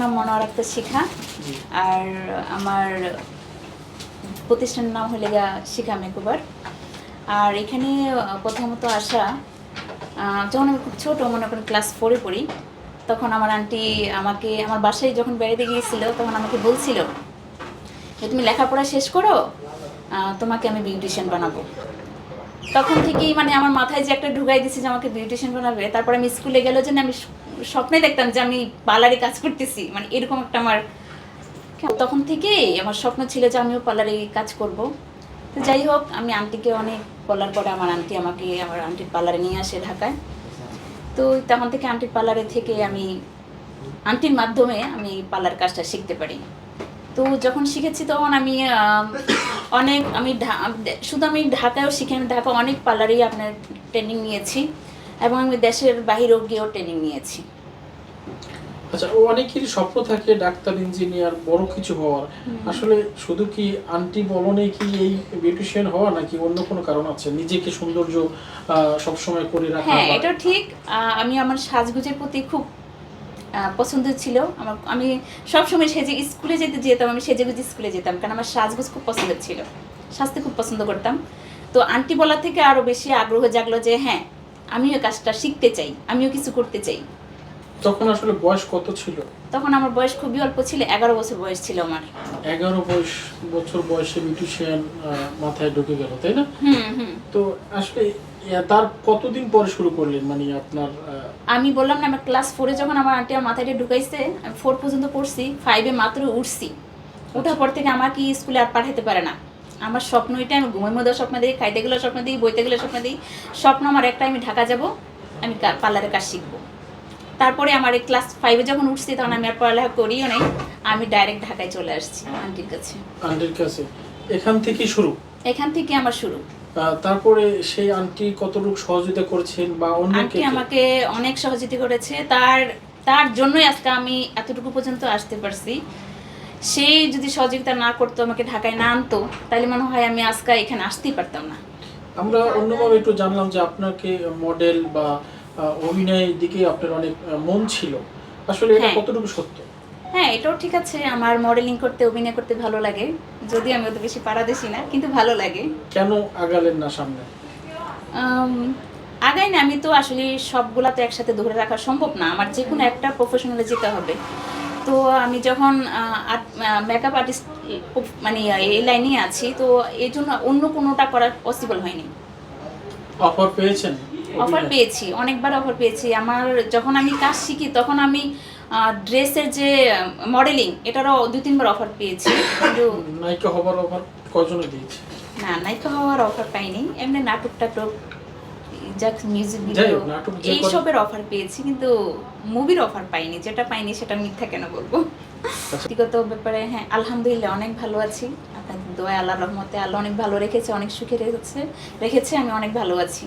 নাম মনোয়ার আক্তার শিখা। আর আমার প্রতিষ্ঠানের নাম হলে গা শিখা মেকওভার আর এখানে প্রথমত আসা যখন আমি খুব ছোটো মনে করেন ক্লাস ফোরে পড়ি তখন আমার আন্টি আমাকে আমার বাসায় যখন বেড়াতে গিয়েছিল তখন আমাকে বলছিল যে তুমি লেখাপড়া শেষ করো তোমাকে আমি বিউটিশিয়ান বানাবো। তখন থেকেই মানে আমার মাথায় যে একটা ঢুকাই দিছে যে আমাকে বিউটিশিয়ান বানাবে তারপর আমি স্কুলে গেল যে আমি স্বপ্নে দেখতাম যে আমি পার্লারে কাজ করতেছি। মানে এরকম একটা আমার তখন থেকেই আমার স্বপ্ন ছিল যে আমিও পার্লারে কাজ করব। তো যাই হোক, আমি আন্টিকে অনেক বলার পরে আমার আন্টি আমাকে, আমার আন্টির পার্লারে নিয়ে আসে ঢাকায়। তো তখন থেকে আন্টির পার্লারে থেকে আমি আন্টির মাধ্যমে আমি পার্লার কাজটা শিখতে পারি। তো যখন শিখেছি তখন আমি অনেক আমি শুধু আমি ঢাকায়ও শিখে আমি ঢাকা অনেক পার্লারেই আপনার ট্রেনিং নিয়েছি এবং আমি দেশের বাহিরেও গিয়েও ট্রেনিং নিয়েছি। আচ্ছা অনেকেরই স্বপ্ন থাকে ডাক্তার ইঞ্জিনিয়ার বড় কিছু হওয়ার। আসলে শুধু কি আন্টি বলনে কি এই বিউটিশিয়ান হওয়া নাকি অন্য কোনো কারণ আছে? নিজেকে সৌন্দর্য সবসময় করে রাখা হ্যাঁ এটা ঠিক। আহ, আমি আমার সাজগুজের প্রতি খুব পছন্দ ছিল। আমার আমি সবসময় সেজে স্কুলে যেতে যেতাম আমি সেজে গুজে স্কুলে যেতাম কারণ আমার সাজগুজ খুব পছন্দের ছিল। সাজতে খুব পছন্দ করতাম। তো আন্টি বলা থেকে আরও বেশি আগ্রহ জাগলো যে হ্যাঁ আমিও কাজটা শিখতে চাই আমিও কিছু করতে চাই। তখন আসলে বয়স কত ছিল? তখন আমার বয়স খুবই অল্প ছিল এগারো বছর বয়স ছিল আমার। এগারো বয়স বছর বয়সে বিউটিশিয়ান মাথায় ঢুকে গেল তাই না? হুম হুম। তো আসলে তার কতদিন পরে শুরু করলেন? মানে আপনার আমি বললাম না আমার ক্লাস ফোরে যখন আমার আন্টি আমার মাথায় ঢুকাইছে আমি ফোর পর্যন্ত পড়ছি ফাইভে মাত্র উঠছি। ওঠার পর থেকে আমাকে স্কুলে আর পাঠাতে পারে না। আমার স্বপ্ন এটা আমি ঘুমের মধ্যে স্বপ্ন দিই খাইতে গেলে স্বপ্ন দিই বইতে গেলে স্বপ্ন দিই স্বপ্ন আমার একটা আমি ঢাকা যাব আমি পার্লারের কাজ শিখব। তারপরে আমার এই ক্লাস ফাইভে যখন উঠছি তখন আমি আর পড়ালেখা করিও নাই আমি ডাইরেক্ট ঢাকায় চলে আসছি আন্টির কাছে। আন্টির কাছে। এখান থেকেই শুরু? এখান থেকে আমার শুরু। তারপরে সেই আন্টি কতটুকু সহযোগিতা করছেন বা অন্য আন্টি আমাকে অনেক সহযোগিতা করেছে। তার তার জন্যই আজকে আমি এতটুকু পর্যন্ত আসতে পারছি। সেই যদি সহযোগিতা না করতো আমাকে ঢাকায় না আনতো তাহলে মনে হয় আমি আজকে এখানে আসতেই পারতাম না। আমরা অন্যভাবে একটু জানলাম যে আপনাকে মডেল বা অভিনয়ের দিকে আপনার অনেক মন ছিল। আসলে এটা হ্যাঁ। কতটুকু সত্য? হ্যাঁ এটাও ঠিক আছে। আমার মডেলিং করতে অভিনয় করতে ভালো লাগে। যদি আমি অত বেশি পাড়া পারাদেশি না কিন্তু ভালো লাগে। কেন আগালেন না সামনে? আগাই না আমি তো আসলে সবগুলা তো একসাথে ধরে রাখা সম্ভব না। আমার যে কোনো একটা প্রফেশনালে যেতে হবে। তো আমি যখন মেকআপ আর্টিস্ট মানে এই লাইনে আছি তো এই জন্য অন্য কোনোটা করা পসিবল হয়নি। অফার পেয়েছেন? অফার পেয়েছি অনেকবার অফার পেয়েছি। আমার যখন আমি কাজ শিখি তখন আমি ড্রেসের যে মডেলিং এটারও দুই তিনবার অফার পেয়েছি। কিন্তু নায়িকা হবার অফার কজনে দিয়েছে? না নায়িকা হওয়ার অফার পাইনি। এমনি নাটক টাটক যাক মিউজিক ভিডিও এইসবের অফার পেয়েছি কিন্তু মুভির অফার পাইনি। যেটা পাইনি সেটা মিথ্যা কেন বলব? আচ্ছা। ব্যক্তিগত ব্যাপারে হ্যাঁ আলহামদুলিল্লাহ অনেক ভালো আছি। আপনাদের দোয়া আল্লাহ রহমতে আল্লাহ অনেক ভালো রেখেছে অনেক সুখে রেখেছে রেখেছে আমি অনেক ভালো আছি।